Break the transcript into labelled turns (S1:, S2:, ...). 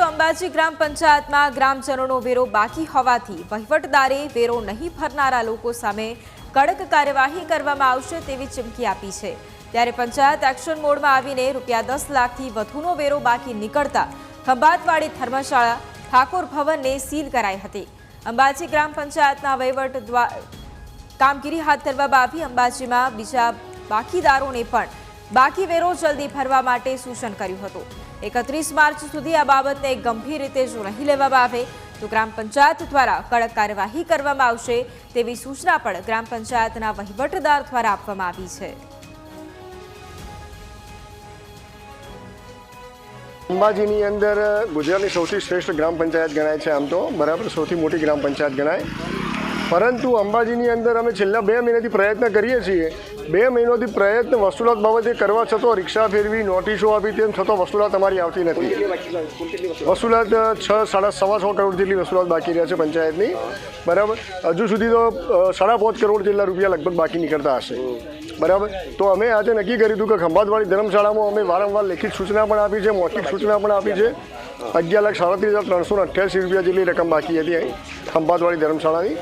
S1: તો અંબાજી ગ્રામ પંચાયતમાં ગ્રામજનોનો વેરો બાકી હોવાથી વહીવટદારે વેરો નહીં ભરનારા લોકો સામે કડક કાર્યવાહી કરવામાં આવશે તેવી ચીમકી આપી છે. ત્યારે પંચાયત એક્શન મોડમાં આવીને રૂપિયા દસ લાખથી વધુનો વેરો બાકી નીકળતા ખંભાતવાડી ધર્મશાળા ઠાકોર ભવનને સીલ કરાઈ હતી. અંબાજી ગ્રામ પંચાયતના વહીવટ દ્વારા કામગીરી હાથ ધરવામાં આવી. અંબાજીમાં બીજા બાકીદારોને પણ બાકી વેરો જલ્દી ભરવા માટે સૂચન કર્યું હતું. એકત્રીસ માર્ચ સુધી આ બાબતને ગંભીર રીતે જો નહીં લેવામાં આવે તો ગ્રામ પંચાયત દ્વારા કડક કાર્યવાહી કરવામાં આવશે તેવી સૂચના પણ ગ્રામ પંચાયતના વહીવટદાર દ્વારા આપવામાં આવી છે.
S2: અંબાજીની અંદર ગુજરાતની સૌથી શ્રેષ્ઠ ગ્રામ પંચાયત ગણાય છે આમ તો. બરાબર, સૌથી મોટી ગ્રામ પંચાયત ગણાય. પરંતુ અંબાજીની અંદર અમે છેલ્લા બે મહિનાથી પ્રયત્ન કરીએ છીએ. બે મહિનોથી પ્રયત્ન વસૂલાત બાબતે કરવા છતાં રિક્ષા ફેરવી, નોટિસો આપી તેમ છતાં વસૂલાત અમારી આવતી નથી. વસૂલાત છ, સાડા સવા છ કરોડ જેટલી વસૂલાત બાકી રહ્યા છે પંચાયતની. બરાબર? હજુ સુધી તો સાડા પાંચ કરોડ જેટલા રૂપિયા લગભગ બાકી નીકળતા હશે. બરાબર? તો અમે આજે નક્કી કર્યું હતું કે ખંભાતવાડી ધર્મશાળામાં અમે વારંવાર લેખિત સૂચના પણ આપી છે, મૌખિક સૂચના પણ આપી છે. અગિયાર લાખ સાડત્રીસ હજાર ત્રણસો અઠ્યાસી રૂપિયા જેટલી રકમ બાકી હતી અહીં ખંભાતવાડી ધર્મશાળાની.